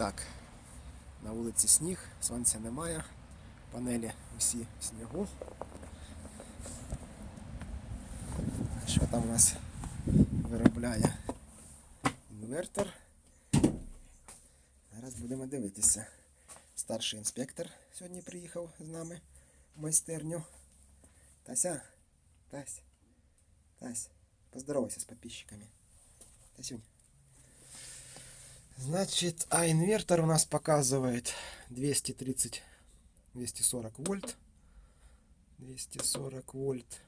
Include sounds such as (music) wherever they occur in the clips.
так, на вулиці сніг, сонця немає, панелі усі в снігу. Що там у нас виробляє інвертор? Зараз будемо дивитися. Старший інспектор сьогодні приїхав з нами в майстерню. Тася, Тась, Тась, поздоровайся с подписчиками. Тасюнь. Значит, а инвертор у нас показывает 230, 240 вольт. 240 вольт.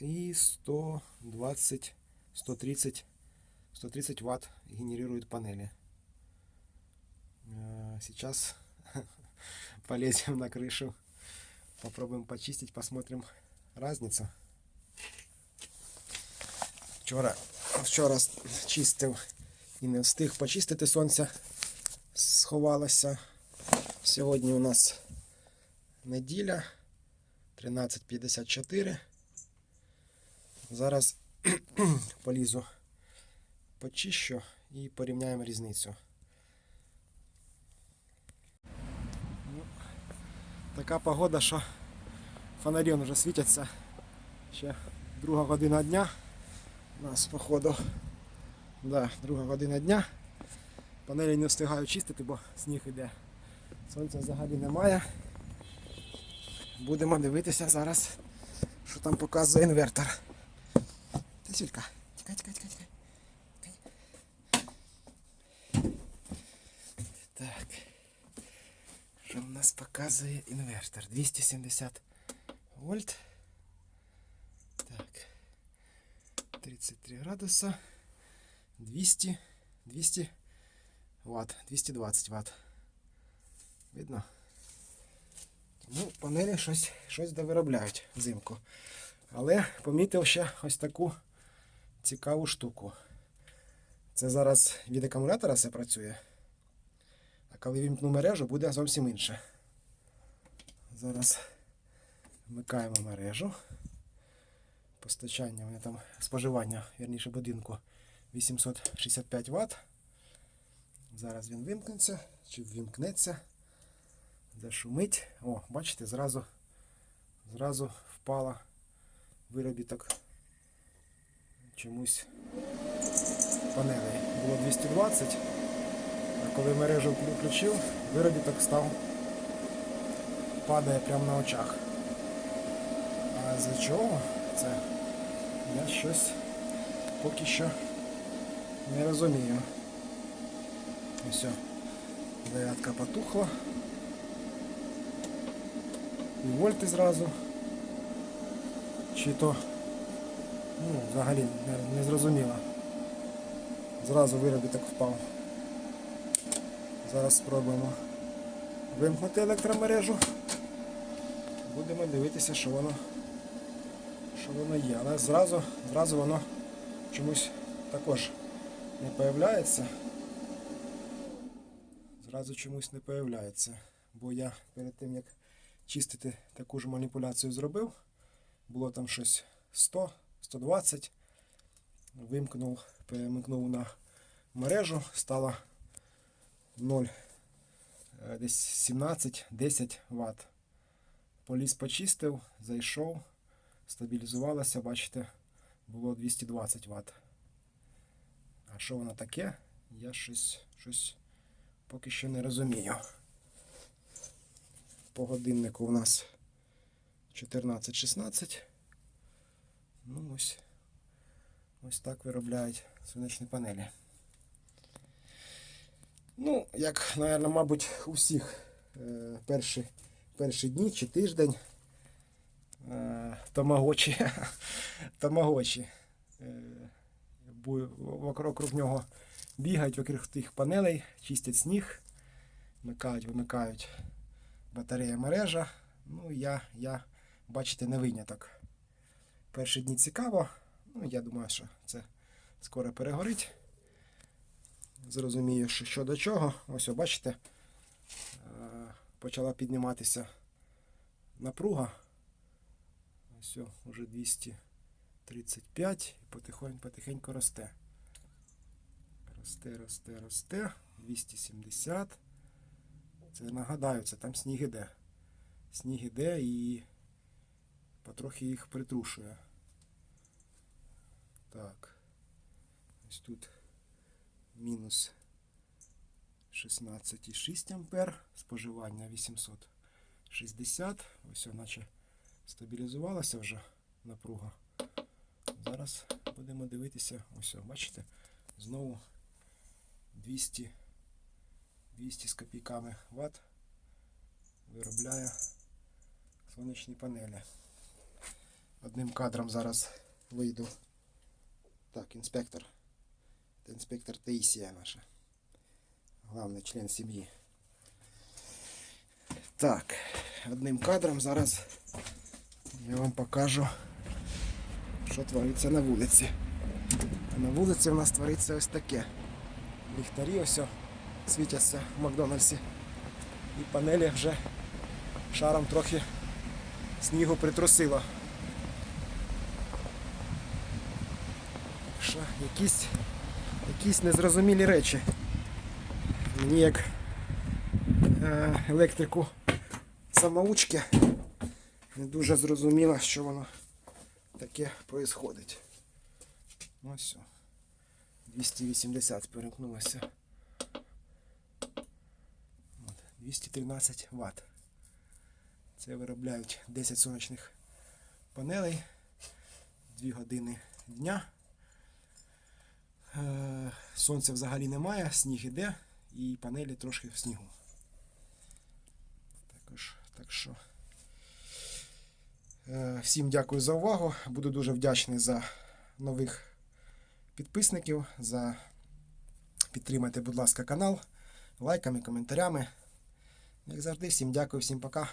И 120, 130, 130 ватт генерирует панели. Э, Сейчас (laughs) полезем на крышу. Попробуем почистить, посмотрим разницу. Вчора, вчора чистив і не встиг почистити сонце. Сховалося. Сьогодні у нас неділя 13.54. Зараз (clears throat) полізу почищу і порівняємо різницю. Ну, така погода, що фонарі вже світяться. Ще друга година дня. У нас, походу, да, друга година дня. Панелі не встигаю чистити, бо сніг іде. Сонця взагалі немає. Будемо дивитися зараз, що там показує інвертор. Тисюлька, тікай, тікай, тікай, тікай. Тікай. Так. Що в нас показує інвертор? 270 вольт. Так. 33 градуса. 200, 200 ватт, 220 ватт. Видно? Тому панелі щось, щось довиробляють взимку. Але помітив ще ось таку цікаву штуку. Це зараз від акумулятора все працює. А коли вімкну мережу, буде зовсім інше. Зараз вмикаємо мережу. Постачання, вони там споживання, вірніше будинку 865 Вт. Зараз він вимкнеться, чи ввімкнеться, зашумить. О, бачите, зразу, зразу впала виробіток чомусь панелей. Було 220, а коли мережу включив, виробіток став падає прямо на очах. А за чого це? Я щось поки що не розумію. Ось, зарядка потухла. І вольти зразу. Чи то ну, взагалі не зрозуміло. Зразу виробіток впав. Зараз спробуємо вимкнути електромережу. Будемо дивитися, що воно що воно є. Але зразу, зразу воно чомусь також не появляється. Зразу чомусь не появляється. Бо я перед тим як чистити таку ж маніпуляцію зробив, було там щось 100, 120. Вимкнув, перемикнув на мережу, стало 0, е, десь 17-10 Вт. Поліс почистив, зайшов, стабілізувалося, бачите, було 220 Вт. А що воно таке? Я щось, щось поки що не розумію. По годиннику у нас 14-16. Ну ось. Ось так виробляють сонячні панелі. Ну, як, наверное, мабуть, у всіх е, перші, перші дні чи тиждень е, тамагочі, (laughs) тамагочі е, вокруг нього бігають, вокруг тих панелей, чистять сніг, вмикають, вимикають батарея мережа. Ну, я, я, бачите, не виняток. Перші дні цікаво. Ну, я думаю, що це скоро перегорить. Зрозумію, що, що до чого. Ось, о, бачите, е, почала підніматися напруга. Ось, о, вже 235 і потихоньку, потихеньку росте. Росте, росте, росте. 270. Це нагадаю, це там сніг іде. Сніг іде і потрохи їх притрушує. Так. Ось тут мінус 16,6 ампер, споживання 860. Ось наче стабілізувалася вже напруга. Зараз будемо дивитися. Ось, бачите, знову 200, 200 з копійками Вт виробляє сонячні панелі. Одним кадром зараз вийду. Так, інспектор. Це інспектор Таїсія наша. Главний член сім'ї. Так, одним кадром зараз я вам покажу, що твориться на вулиці. А на вулиці в нас твориться ось таке. Ліхтарі ось світяться в Макдональдсі. І панелі вже шаром трохи снігу притрусило. Що, якісь, якісь незрозумілі речі. Мені як е, електрику самоучки не дуже зрозуміло, що воно таке происходить. Ось. о. 280 перемкнулося. 213 Вт. Це виробляють 10 сонячних панелей, 2 години дня. Е, Сонця взагалі немає, сніг іде і панелі трошки в снігу. Також, так що. Е, Всім дякую за увагу. Буду дуже вдячний за нових підписників. За підтримайте, будь ласка, канал лайками, коментарями. Як завжди, всім дякую, всім пока.